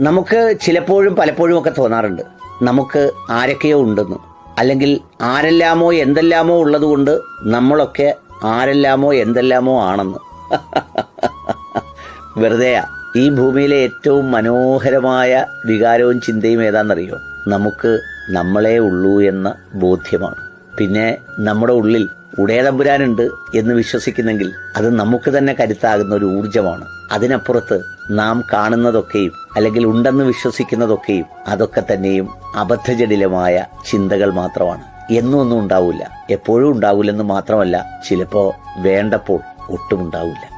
നമുക്ക് ചിലപ്പോഴും പലപ്പോഴും ഒക്കെ തോന്നാറുണ്ട്. നമുക്ക് ആരൊക്കെയോ ഉണ്ടെന്ന്. അല്ലെങ്കിൽ ആരെല്ലാമോ എന്തെല്ലാമോ ഉള്ളതുകൊണ്ട് നമ്മളൊക്കെ ആരെല്ലാമോ എന്തെല്ലാമോ ആണെന്ന്. വെറുതെയാ. ഈ ഭൂമിയിലെ ഏറ്റവും മനോഹരമായ വികാരവും ചിന്തയും ഏതാണെന്നറിയോ? നമുക്ക് നമ്മളേ ഉള്ളൂ എന്ന ബോധ്യമാണ്. പിന്നെ നമ്മുടെ ഉള്ളിൽ ഉടയതമ്പുരാനുണ്ട് എന്ന് വിശ്വസിക്കുന്നെങ്കിൽ അത് നമുക്ക് തന്നെ കരുത്താകുന്ന ഒരു ഊർജമാണ് അതിനപ്പുറത്ത് നാം കാണുന്നതൊക്കെയും അല്ലെങ്കിൽ ഉണ്ടെന്ന് വിശ്വസിക്കുന്നതൊക്കെയും അതൊക്കെ തന്നെയും അബദ്ധജടിലമായ ചിന്തകൾ മാത്രമാണ്. എന്നും ഒന്നും ഉണ്ടാവില്ല. എപ്പോഴും ഉണ്ടാവില്ലെന്ന് മാത്രമല്ല ചിലപ്പോൾ വേണ്ടപ്പോൾ ഒട്ടും ഉണ്ടാവില്ല.